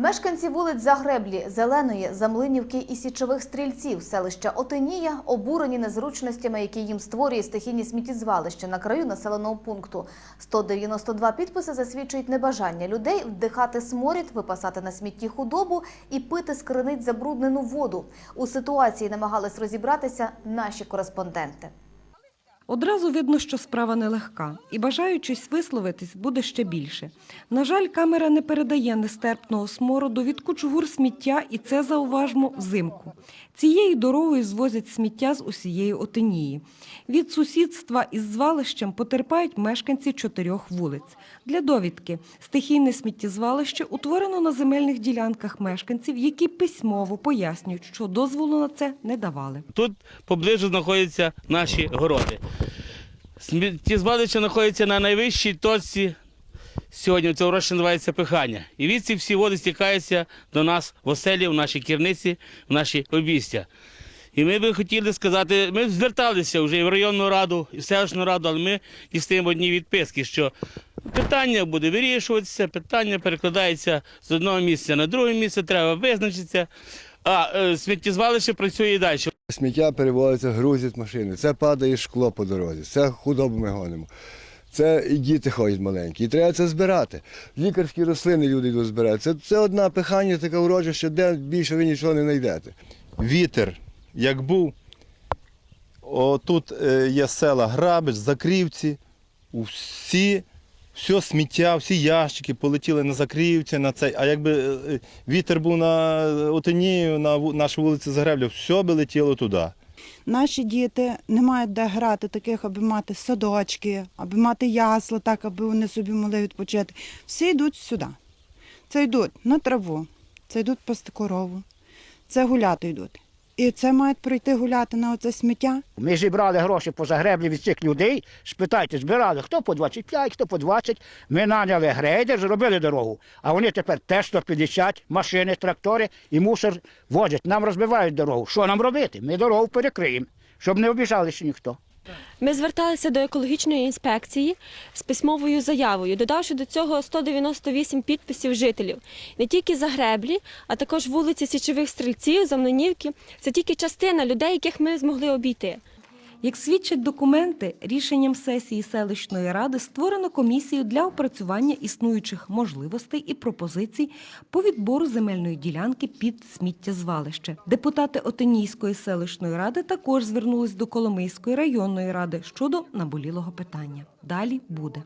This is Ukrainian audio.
Мешканці вулиць Загреблі, Зеленої, Замлинівки і Січових стрільців селища Отинія обурені незручностями, які їм створює стихійні сміттєзвалища на краю населеного пункту. 192 підписи засвідчують небажання людей вдихати сморід, випасати на смітті худобу і пити з забруднену воду. У ситуації намагались розібратися наші кореспонденти. Одразу видно, що справа нелегка, і бажаючись висловитись буде ще більше. На жаль, камера не передає нестерпного смороду від кучугур сміття, і це зауважмо взимку. Цією дорогою звозять сміття з усієї Отинії. Від сусідства із звалищем потерпають мешканці чотирьох вулиць. Для довідки стихійне сміттєзвалище утворено на земельних ділянках мешканців, які письмово пояснюють, що дозволу на це не давали. Тут поближу знаходяться наші городи. Сміттєзвалище знаходиться на найвищій точці. Сьогодні це урочище називається пихання. І від ці всі води стікаються до нас в оселі, в нашій керниці, в наші обістя. І ми би хотіли сказати, ми зверталися вже і в районну раду, і в селищну раду, але ми дістаємо одні відписки, що питання буде вирішуватися, питання перекладається з одного місця на друге місце, треба визначитися. А е, сміттєзвалище працює і далі. Сміття перевозиться, грузять машини. Це падає шкло по дорозі, це худобу ми гонимо. Це і діти ходять маленькі. І треба це збирати. Лікарські рослини люди йдуть збирати. Це, це одна пихання, така урожа, що де більше ви нічого не знайдете. вітер як був. Отут е, є села Грабич, Закрівці. Всі, все сміття, всі ящики полетіли на Закрівці, на цей. А якби е, е, вітер був на Отинію, на нашій вулиці Загребля, все би летіло туди. Наші діти не мають де грати, таких, аби мати садочки, аби мати ясла, так, аби вони собі могли відпочити. Всі йдуть сюди. Це йдуть на траву, це йдуть пасти корову, це гуляти йдуть. І це мають прийти гуляти на оце сміття. Ми зібрали гроші по загреблі від цих людей. Спитайте, збирали хто по 25, хто по 20. Ми наняли грейдер, зробили дорогу. А вони тепер теж 150 машини, трактори і мусор возять. Нам розбивають дорогу. Що нам робити? Ми дорогу перекриємо, щоб не обіжалися ніхто. Ми зверталися до екологічної інспекції з письмовою заявою, додавши до цього 198 підписів жителів. Не тільки Загреблі, а також вулиці Січових Стрільців, Замненівки. Це тільки частина людей, яких ми змогли обійти. Як свідчать документи, рішенням сесії селищної ради створено комісію для опрацювання існуючих можливостей і пропозицій по відбору земельної ділянки під сміттєзвалище. Депутати Отинійської селищної ради також звернулись до Коломийської районної ради щодо наболілого питання. Далі буде.